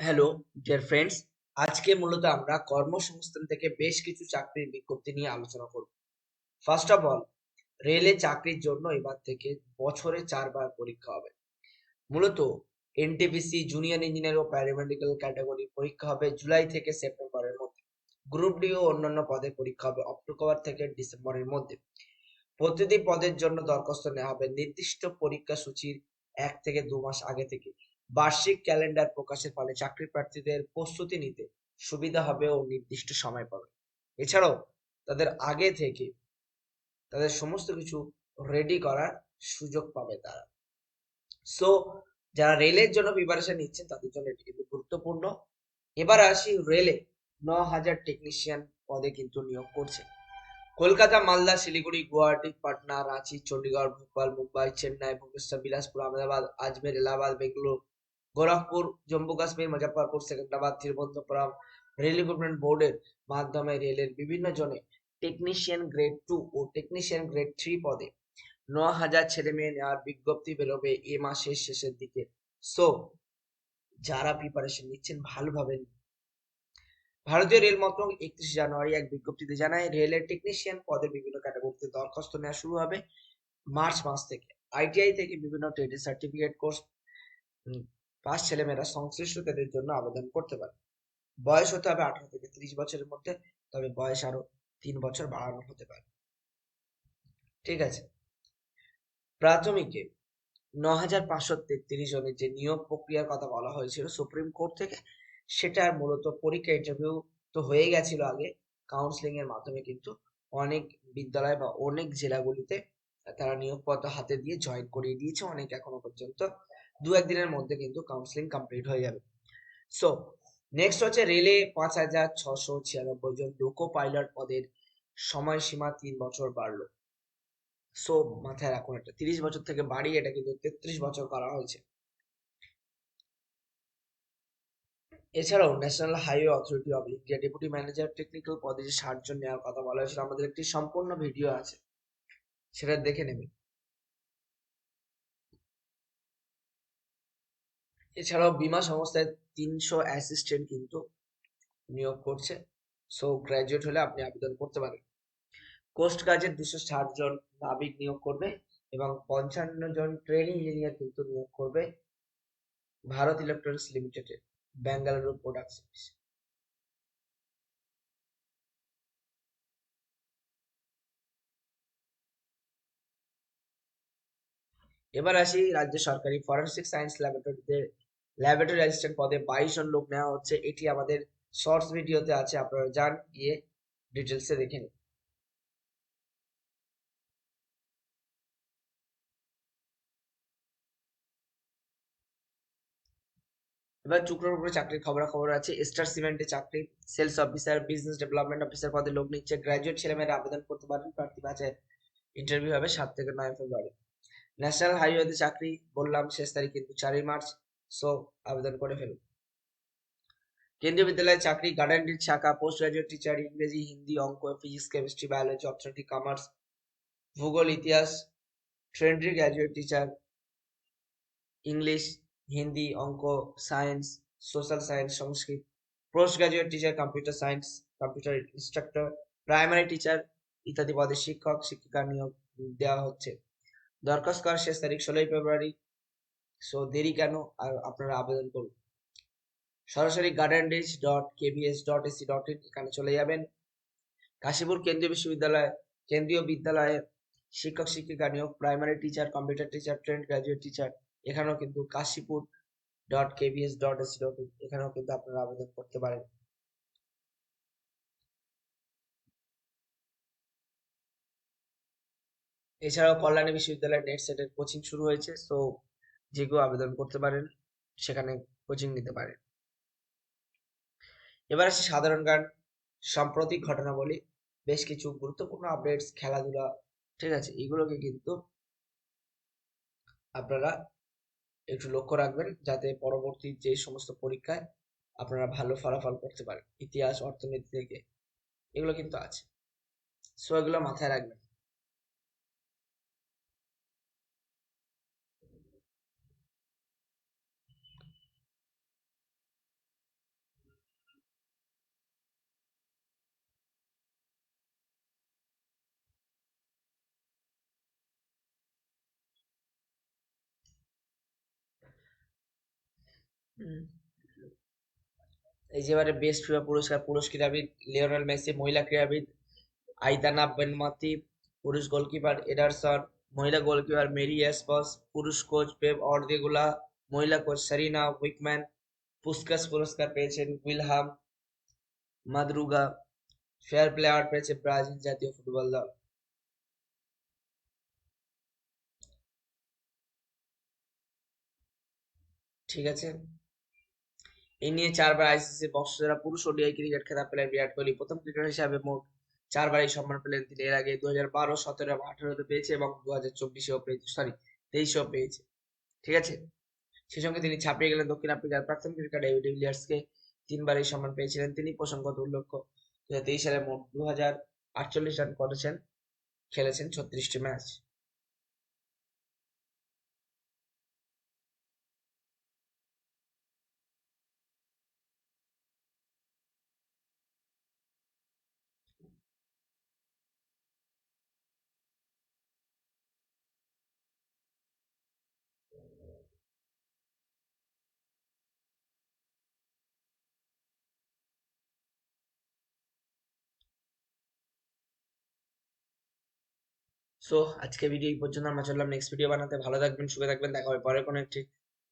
Hello dear friends আজকে মূলত আমরা কর্মসংস্থান থেকে বেশ কিছু চাকরির বিজ্ঞপ্তি নিয়ে আলোচনা করব। ফার্স্ট অফ অল রেলে চাকরির জন্য এবার থেকে বছরে চারবার পরীক্ষা হবে। মূলত এনটিপিসি জুনিয়র ইঞ্জিনিয়ার ও প্যারামেডিক্যাল ক্যাটাগরি পরীক্ষা হবে জুলাই থেকে সেপ্টেম্বরের মধ্যে। গ্রুপ ডি ও অন্যান্য পদের পরীক্ষা হবে অক্টোবর থেকে ডিসেম্বরের মধ্যে। প্রতিটি পদের জন্য দরখাস্ত নেওয়া হবে নির্দিষ্ট পরীক্ষা সূচির এক থেকে দু মাস আগে থেকে। বার্ষিক ক্যালেন্ডার প্রকাশের ফলে চাকরি প্রার্থীদের প্রস্তুতি নিতে সুবিধা হবে ও নির্দিষ্ট সময় পাবে। এছাড়াও তাদের আগে থেকে তাদের সমস্ত কিছু রেডি করার সুযোগ পাবে তারা। সো যারা রেলের জন্য প্রিপারেশন নিচ্ছেন, তাদের জন্য এটি কিন্তু গুরুত্বপূর্ণ। এবার আসি রেলে ন হাজার টেকনিশিয়ান পদে কিন্তু নিয়োগ করছে। কলকাতা, মালদা, শিলিগুড়ি, গুয়াহাটি, পাটনা, রাঁচি, চণ্ডীগড়, ভোপাল, মুম্বাই, চেন্নাই, ভুবনেশ্বর, বিলাসপুর, আহমেদাবাদ, আজমের, এলাহাবাদ, বেঙ্গালুরু গোরখপুর, জম্মু কাশ্মীর, মুজফ্ফরপুর, সেকেন্দ্রাবাদ, তিরুবনন্তপুরম রেল রিক্রুটমেন্ট বোর্ডের মাধ্যমে রেলের বিভিন্ন জনে টেকনিশিয়ান গ্রেড টু ও টেকনিশিয়ান গ্রেড থ্রি পদে ন হাজার ছেলে মেয়ে নেওয়ার বিজ্ঞপ্তি বেরোবে এ মাসের শেষের দিকে। সো যারা প্রিপারেশন নিচ্ছেন ভালোভাবে ভারতীয় রেল মন্ত্রক একত্রিশে জানুয়ারি এক বিজ্ঞপ্তিতে জানায় রেলের টেকনিশিয়ান পদের বিভিন্ন ক্যাটাগরিতে দরখাস্ত নেওয়া শুরু হবে মার্চ মাস থেকে। আইটিআই থেকে বিভিন্ন ট্রেডের সার্টিফিকেট কোর্স পাঁচ ছেলেমেয়েরা সংশ্লিষ্টতাদের জন্য আবেদন করতে পারে। বয়স হতে হবে আঠারো থেকে ত্রিশ বছরের মধ্যে, তবে বয়স আরও তিন বছর বাড়ানো হতে পারে। ঠিক আছে। প্রাথমিকে ন হাজার পাঁচশো তেত্রিশ জনের যে নিয়োগ প্রক্রিয়ার কথা বলা হয়েছিল সুপ্রিম কোর্ট থেকে সেটার মূলত পরীক্ষা ইন্টারভিউ তো হয়ে গেছিল আগে। কাউন্সিলিং এর মাধ্যমে কিন্তু অনেক বিদ্যালয় বা অনেক জেলাগুলিতে তারা নিয়োগপত্র হাতে দিয়ে জয়েন করিয়ে দিয়েছে। অনেক এখনও পর্যন্ত দু একদিনের মধ্যে কিন্তু কাউন্সিলিং কমপ্লিট হয়ে যাবে। সো নেক্সট হচ্ছে রেলে পাঁচ হাজার ছশো ছিয়ানব্বই জন লোকো পাইলট পদের সময়সীমা তিন বছর বাড়লো। সো মাথায় রাখুন এটা তিরিশ বছর থেকে বাড়িয়ে এটা কিন্তু তেত্রিশ বছর করা হয়েছে। এছাড়াও national highway authority of India deputy manager technical পদে যে ষাট জন নেওয়ার কথা বলা হয়েছিল, আমাদের একটি সম্পূর্ণ ভিডিও আছে, সেটা দেখে নেবেন। এছাড়াও বিমা সংস্থায় তিনশো অ্যাসিস্ট্যান্ট কিন্তু নিয়োগ করছে। সো গ্র্যাজুয়েট হলে আপনি আবেদন করতে পারেন। কোস্ট গার্ডের দুশো ষাট জন নাবিক নিয়োগ করবে এবং পঞ্চান্ন জন ট্রেনিং ইঞ্জিনিয়ার কিন্তু নিয়োগ করবে ভারত ইলেকট্রনিক্স লিমিটেডে বেঙ্গালুরু প্রোডাক্ট এবার আসি রাজ্য সরকারি ফরেন্সিক সায়েন্স ল্যাবরেটরিতে ল্যাবরেটরি অ্যাসিস্ট্যান্ট পদে বাইশ জন লোক নেওয়া হচ্ছে। এটি আমাদের শর্টস ভিডিওতে আছে, আপনারা যান, গিয়ে ডিটেলসে দেখে নিন। এবার টুকরোর উপরে চাকরির খবর খবর আছে। স্টার সিমেন্টে চাকরি sales officer business development officer পদে লোক নিচ্ছে। গ্রাজুয়েট ছেলেমেয়েরা আবেদন করতে পারেন, প্রার্থী বাছাই ইন্টারভিউ হবে সাত থেকে নয় ফেব্রুয়ারি। ন্যাশনাল হাইওয়েতে চাকরি, বললাম, শেষ তারিখ কিন্তু চারই মার্চ। সো আবেদন করে ফেলুন। কেন্দ্রীয় বিদ্যালয়ের চাকরি গার্ডেন শাখা, পোস্ট গ্রাজুয়েট টিচার, ইংরেজি, হিন্দি, অঙ্ক, ফিজিক্স, কেমিস্ট্রি, বায়োলজি, অর্থনীতি, কমার্স, ভূগোল, ইতিহাস trained graduate teacher, English, Hindi, অঙ্ক, science, social science, Sanskrit, post graduate teacher, computer science, computer instructor, primary teacher ইত্যাদি পদে শিক্ষক, শিক্ষিকা নিয়োগ দেওয়া হচ্ছে। দরখাস্ত করার শেষ তারিখ ষোলোই ফেব্রুয়ারি সো দেরি কেন? আর আপনারা আবেদন করুন। সরাসরি garden reach dot KVS dot AC dot in এখানে চলে যাবেন। কাশীপুর কেন্দ্রীয় বিশ্ববিদ্যালয়, কেন্দ্রীয় বিদ্যালয়ে শিক্ষক, শিক্ষিকা নিয়োগ primary teacher computer teacher trained graduate teacher এখানেও কিন্তু Kashipur dot KVS dot AC dot in এখানেও কিন্তু আপনারা আবেদন করতে পারেন। এছাড়াও কল্যাণী বিশ্ববিদ্যালয়ের নেট সেটের কোচিং শুরু হয়েছে। সো যে কেউ আবেদন করতে পারেন, সেখানে কোচিং নিতে পারেন। এবার আসি সাধারণ জ্ঞান সাম্প্রতিক ঘটনাবলী। বেশ কিছু গুরুত্বপূর্ণ আপডেটস খেলাধুলা, ঠিক আছে, এগুলোকে কিন্তু আপনারা একটু লক্ষ্য রাখবেন যাতে পরবর্তী যে সমস্ত পরীক্ষায় আপনারা ভালো ফলাফল করতে পারেন। ইতিহাস, অর্থনীতি থেকে এগুলো কিন্তু আছে। সো এগুলো মাথায় রাখবেন। এই যে বেস্ট ফিফা পুরস্কার পুরুষ ক্রীড়াবিদ লিওনেল মেসি, মহিলা ক্রীড়াবিদ আইদানা বেনমাতি, পুরুষ গোলকিপার এডারসন, মহিলা গোলকিপার মেরি এসপস, পুরুষ কোচ পেপ অর্দেগুলা, মহিলা কোচ সেরিনা উইকম্যান, পুস্কাস পুরস্কার পেয়েছেন Guilherme Madruga fair play award পেয়েছে ব্রাজিল জাতীয় ফুটবল দল। ঠিক আছে? এই নিয়ে চারবার আইসিসি বর্ষসেরা পুরুষ ওডিআই ক্রিকেট খেতাব পেলেন বিরাট কোহলি। প্রথম ক্রিকেটার হিসাবে মোট চারবার এই সম্মান পেলেন তিনি। এর আগে দু হাজার বারো, সতেরো এবং আঠারোতে পেয়েছে এবং দু হাজার চব্বিশেও পেয়েছে সরি তেইশেও পেয়েছে। ঠিক আছে? সেই সঙ্গে তিনি ছাপিয়ে গেলেন দক্ষিণ আফ্রিকার প্রাক্তন ক্রিকেটার ডেভিড উইলিয়ার্সকে তিনবার এই সম্মান পেয়েছিলেন তিনি প্রসঙ্গত উল্লেখ্য দু হাজার তেইশ সালে মোট দু হাজার আটচল্লিশ রান করেছেন, খেলেছেন ছত্রিশটি ম্যাচ। সো আজকে ভিডিও এই পর্যন্ত, আমরা চললাম নেক্সট ভিডিও বানাতে। ভালো থাকবেন, সুখে থাকবেন, দেখা হবে পরে কোনো একটি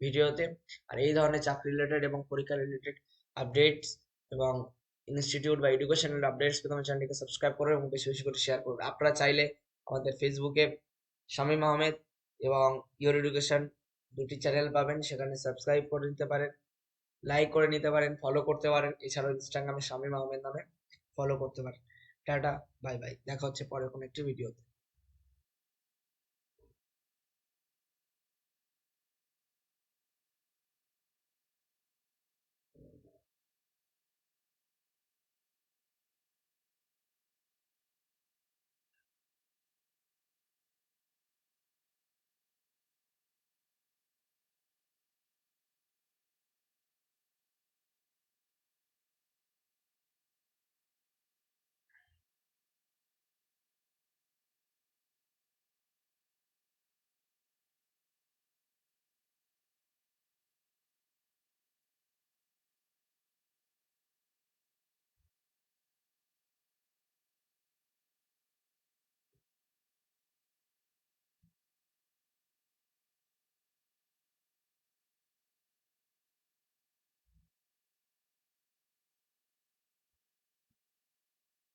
ভিডিওতে আর এই ধরনের চাকরি রিলেটেড এবং পরীক্ষা রিলেটেড আপডেটস এবং ইনস্টিটিউট বা এডুকেশনাল আপডেটস পেতে আমার চ্যানেলটিকে সাবস্ক্রাইব করুন এবং বেশি বেশি করে শেয়ার করুন আপনারা চাইলে আমাদের ফেসবুকে শামীম আহমেদ এবং ইয়োর এডুকেশন দুটি চ্যানেল পাবেন, সেখানে সাবস্ক্রাইব করে নিতে পারেন লাইক করে নিতে পারেন ফলো করতে পারেন। এছাড়াও ইনস্টাগ্রামে শামীম আহমেদ নামে ফলো করতে পারেন। টাটা বাই বাই দেখা হচ্ছে পরে কোনো একটি ভিডিওতে